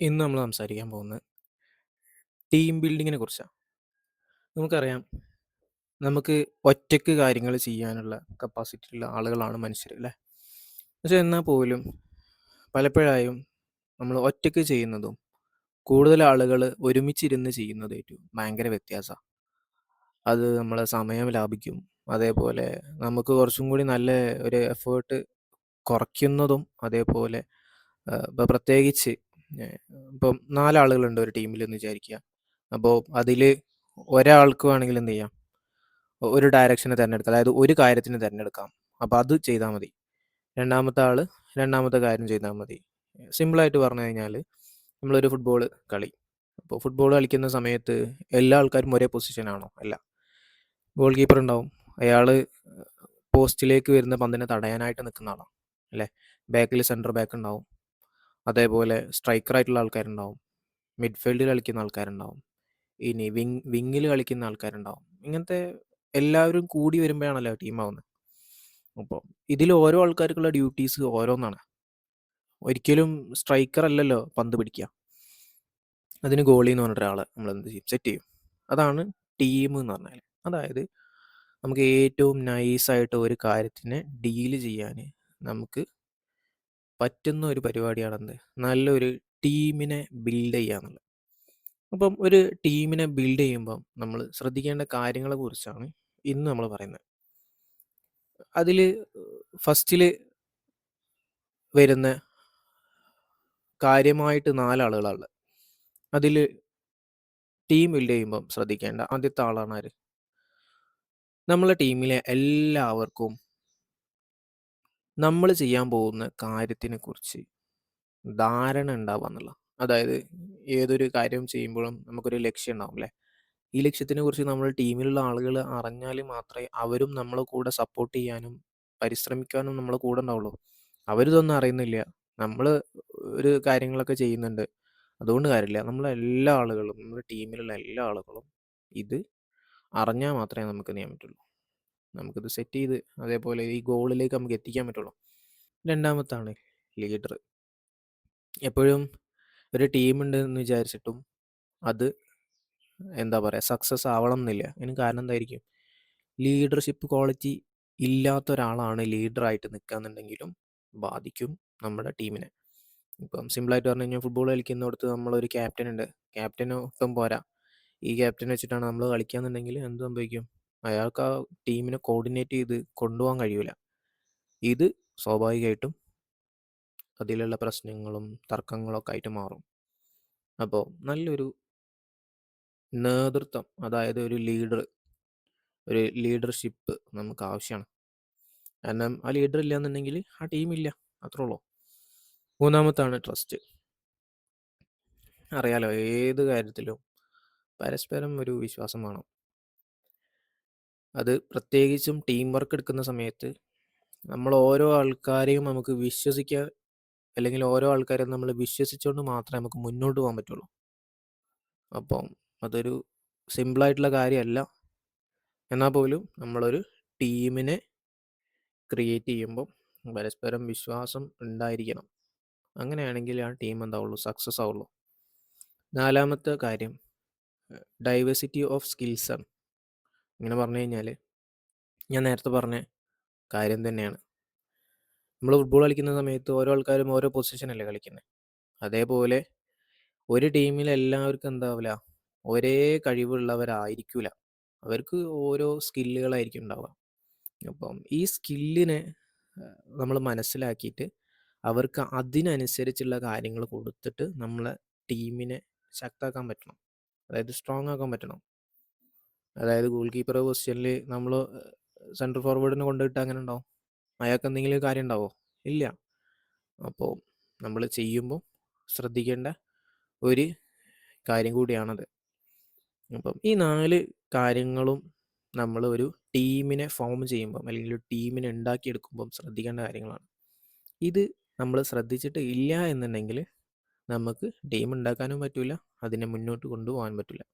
ഇന്ന് നമ്മൾ സംസാരിക്കാൻ പോകുന്നത് ടീം ബിൽഡിങ്ങിനെ കുറിച്ചാണ് നമുക്കറിയാം നമുക്ക് ഒറ്റയ്ക്ക് കാര്യങ്ങൾ ചെയ്യാനുള്ള കപ്പാസിറ്റി ഉള്ള ആളുകളാണ് മനുഷ്യർ അല്ലേ? പക്ഷെ എന്നാൽ പോലും പലപ്പോഴായും നമ്മൾ ഒറ്റയ്ക്ക് ചെയ്യുന്നതും കൂടുതൽ ആളുകൾ ഒരുമിച്ചിരുന്ന് ചെയ്യുന്നതായിട്ടും ഭയങ്കര വ്യത്യാസമാണ് അത് നമ്മളെ സമയം ലാഭിക്കും. അതേപോലെ നമുക്ക് കുറച്ചും കൂടി നല്ല ഒരു എഫേർട്ട് കുറയ്ക്കുന്നതും അതേപോലെ ഇപ്പോൾ പ്രത്യേകിച്ച് ഏഹ് ഇപ്പം നാലാളുകളുണ്ട് ഒരു ടീമിൽ എന്ന് വിചാരിക്കുക. അപ്പോൾ അതിൽ ഒരാൾക്ക് വേണമെങ്കിൽ എന്ത് ചെയ്യാം? ഒരു ഡയറക്ഷന് തിരഞ്ഞെടുക്കാം. അതായത് ഒരു കാര്യത്തിന് തിരഞ്ഞെടുക്കാം. അപ്പോൾ അത് ചെയ്താൽ മതി. രണ്ടാമത്തെ ആൾ രണ്ടാമത്തെ കാര്യം ചെയ്താൽ മതി. സിമ്പിളായിട്ട് പറഞ്ഞു കഴിഞ്ഞാൽ നമ്മളൊരു ഫുട്ബോൾ കളി. അപ്പോൾ ഫുട്ബോൾ കളിക്കുന്ന സമയത്ത് എല്ലാ ആൾക്കാരും ഒരേ പൊസിഷനാണോ അല്ല. ഗോൾ കീപ്പർ ഉണ്ടാവും. അയാൾ പോസ്റ്റിലേക്ക് വരുന്ന പന്തിനെ തടയാനായിട്ട് നിൽക്കുന്ന ആളാണ്. അല്ലേ? ബാക്കിൽ സെന്റർ ബാക്ക് ഉണ്ടാവും. അതേപോലെ സ്ട്രൈക്കർ സ്ട്രൈക്കറായിട്ടുള്ള ആൾക്കാരുണ്ടാവും. മിഡ്ഫീൽഡിൽ കളിക്കുന്ന ആൾക്കാരുണ്ടാവും. ഇനി വിങ് വിങ്ങിൽ കളിക്കുന്ന ആൾക്കാരുണ്ടാവും. ഇങ്ങനത്തെ എല്ലാവരും കൂടി വരുമ്പോഴാണല്ലോ ടീമാവുന്നത് അപ്പോൾ ഇതിൽ ഓരോ ആൾക്കാർക്കുള്ള ഡ്യൂട്ടീസ് ഓരോന്നാണ്. ഒരിക്കലും സ്ട്രൈക്കർ അല്ലല്ലോ പന്ത് പിടിക്കുക അതിന് ഗോളി എന്ന് പറഞ്ഞ ഒരാളെ നമ്മൾ എന്ത് ചെയ്യും? സെറ്റ് ചെയ്യും. അതാണ് ടീം എന്ന് പറഞ്ഞാൽ അതായത് നമുക്ക് ഏറ്റവും നൈസായിട്ട് ഒരു കാര്യത്തിനെ ഡീൽ ചെയ്യാൻ നമുക്ക് പറ്റുന്ന ഒരു പരിപാടിയാണെന്ത് നല്ലൊരു ടീമിനെ ബിൽഡ് ചെയ്യുക എന്നുള്ളത് അപ്പം ഒരു ടീമിനെ ബിൽഡ് ചെയ്യുമ്പം നമ്മൾ ശ്രദ്ധിക്കേണ്ട കാര്യങ്ങളെ കുറിച്ചാണ് ഇന്ന് നമ്മൾ പറയുന്നത്. അതിൽ ഫസ്റ്റിൽ വരുന്ന കാര്യമായിട്ട് നാലാളുകളാണ്. അതിൽ ടീം ബിൽഡ് ചെയ്യുമ്പം ശ്രദ്ധിക്കേണ്ട ആദ്യത്തെ ആളാണ് ആര്? നമ്മളെ ടീമിലെ എല്ലാവർക്കും നമ്മൾ ചെയ്യാൻ പോകുന്ന കാര്യത്തിനെ കുറിച്ച് ധാരണ ഉണ്ടാവുക എന്നുള്ള അതായത് ഏതൊരു കാര്യം ചെയ്യുമ്പോഴും നമുക്കൊരു ലക്ഷ്യം ഉണ്ടാവും അല്ലേ? ഈ ലക്ഷ്യത്തിനെ കുറിച്ച് നമ്മൾ ടീമിലുള്ള ആളുകൾ അറിഞ്ഞാൽ മാത്രമേ അവരും നമ്മളെ കൂടെ സപ്പോർട്ട് ചെയ്യാനും പരിശ്രമിക്കാനും നമ്മളെ കൂടെ ഉണ്ടാവുള്ളൂ. അവരിതൊന്നും അറിയുന്നില്ല. നമ്മൾ ഒരു കാര്യങ്ങളൊക്കെ ചെയ്യുന്നുണ്ട്. അതുകൊണ്ട് കാര്യമില്ല. നമ്മളെ എല്ലാ ആളുകളും നമ്മുടെ ടീമിലുള്ള എല്ലാ ആളുകളും ഇത് അറിഞ്ഞാൽ മാത്രമേ നമുക്ക് ചെയ്യാൻ പറ്റുള്ളൂ. നമുക്കിത് സെറ്റ് ചെയ്ത് അതേപോലെ ഈ ഗോളിലേക്ക് നമുക്ക് എത്തിക്കാൻ പറ്റുള്ളൂ. രണ്ടാമത്താണ് ലീഡർ എപ്പോഴും ഒരു ടീമുണ്ട് എന്ന് വിചാരിച്ചിട്ടും അത് എന്താ പറയുക സക്സസ് ആവണം എന്നില്ല അതിന് കാരണം എന്തായിരിക്കും? ലീഡർഷിപ്പ് ക്വാളിറ്റി ഇല്ലാത്ത ഒരാളാണ് ലീഡറായിട്ട് നിൽക്കുകയെന്നുണ്ടെങ്കിലും ബാധിക്കും നമ്മുടെ ടീമിനെ ഇപ്പം സിമ്പിളായിട്ട് പറഞ്ഞു കഴിഞ്ഞാൽ ഫുട്ബോൾ കളിക്കുന്നിടത്ത് നമ്മളൊരു ക്യാപ്റ്റൻ ഉണ്ട്. ക്യാപ്റ്റന് പോരാ. ഈ ക്യാപ്റ്റൻ വെച്ചിട്ടാണ് നമ്മൾ കളിക്കുകയെന്നുണ്ടെങ്കിൽ എന്ത് സംഭവിക്കും? അയാൾക്ക് ആ ടീമിനെ കോർഡിനേറ്റ് ചെയ്ത് കൊണ്ടുപോകാൻ കഴിയൂല. ഇത് സ്വാഭാവികമായിട്ടും അതിലുള്ള പ്രശ്നങ്ങളും തർക്കങ്ങളൊക്കെ ആയിട്ട് മാറും. അപ്പോൾ നല്ലൊരു നേതൃത്വം അതായത് ഒരു ലീഡർ ഒരു ലീഡർഷിപ്പ് നമുക്ക് ആവശ്യമാണ് കാരണം ആ ലീഡർ ഇല്ല എന്നുണ്ടെങ്കിൽ ആ ടീമില്ല അത്രേ ഉള്ളൂ. മൂന്നാമത്താണ് ട്രസ്റ്റ് അറിയാലോ ഏത് കാര്യത്തിലും പരസ്പരം ഒരു വിശ്വാസം വേണം. അത് പ്രത്യേകിച്ചും ടീം വർക്ക് എടുക്കുന്ന സമയത്ത് നമ്മൾ ഓരോ ആൾക്കാരെയും നമുക്ക് വിശ്വസിക്കാൻ അല്ലെങ്കിൽ ഓരോ ആൾക്കാരെയും നമ്മൾ വിശ്വസിച്ചുകൊണ്ട് മാത്രമേ നമുക്ക് മുന്നോട്ട് പോകാൻ പറ്റുള്ളൂ. അപ്പം അതൊരു സിമ്പിളായിട്ടുള്ള കാര്യമല്ല. എന്നാൽ പോലും നമ്മളൊരു ടീമിനെ ക്രിയേറ്റ് ചെയ്യുമ്പം പരസ്പരം വിശ്വാസം ഉണ്ടായിരിക്കണം. അങ്ങനെയാണെങ്കിൽ ആ ടീം എന്താവുള്ളൂ സക്സസ് ആവുള്ളൂ. നാലാമത്തെ കാര്യം ഡൈവേഴ്സിറ്റി ഓഫ് സ്കിൽസാണ് ഇങ്ങനെ പറഞ്ഞു കഴിഞ്ഞാൽ ഞാൻ നേരത്തെ പറഞ്ഞ കാര്യം തന്നെയാണ്. നമ്മൾ ഫുട്ബോൾ കളിക്കുന്ന സമയത്ത് ഓരോ ആൾക്കാരും ഓരോ പൊസിഷനല്ലേ കളിക്കുന്നത് അതേപോലെ ഒരു ടീമിൽ എല്ലാവർക്കും എന്താവില്ല ഒരേ കഴിവുള്ളവരായിരിക്കില്ല അവർക്ക് ഓരോ സ്കില്ലുകളായിരിക്കും ഉണ്ടാവുക. അപ്പം ഈ സ്കില്ലിനെ നമ്മൾ മനസ്സിലാക്കിയിട്ട് അവർക്ക് അതിനനുസരിച്ചുള്ള കാര്യങ്ങൾ കൊടുത്തിട്ട് നമ്മളെ ടീമിനെ ശക്താക്കാൻ പറ്റണം. അതായത് സ്ട്രോങ് ആക്കാൻ പറ്റണം. അതായത് ഗോൾ കീപ്പർ പൊസിഷനിൽ നമ്മൾ സെൻട്രൽ ഫോർവേഡിന് കൊണ്ടുപോയിട്ട് അങ്ങനെ ഉണ്ടാവും. അയാൾക്ക് എന്തെങ്കിലും കാര്യം ഉണ്ടാവോ? ഇല്ല. അപ്പോൾ നമ്മൾ ചെയ്യുമ്പോൾ ശ്രദ്ധിക്കേണ്ട ഒരു കാര്യം കൂടിയാണത്. അപ്പം ഈ നാല് കാര്യങ്ങളും നമ്മൾ ഒരു ടീമിനെ ഫോം ചെയ്യുമ്പം അല്ലെങ്കിൽ ഒരു ടീമിനെ ഉണ്ടാക്കിയെടുക്കുമ്പം ശ്രദ്ധിക്കേണ്ട കാര്യങ്ങളാണ്. ഇത് നമ്മൾ ശ്രദ്ധിച്ചിട്ട് ഇല്ല എന്നുണ്ടെങ്കിൽ നമുക്ക് ടീം ഉണ്ടാക്കാനും പറ്റില്ല അതിനെ മുന്നോട്ട് കൊണ്ടുപോകാൻ പറ്റില്ല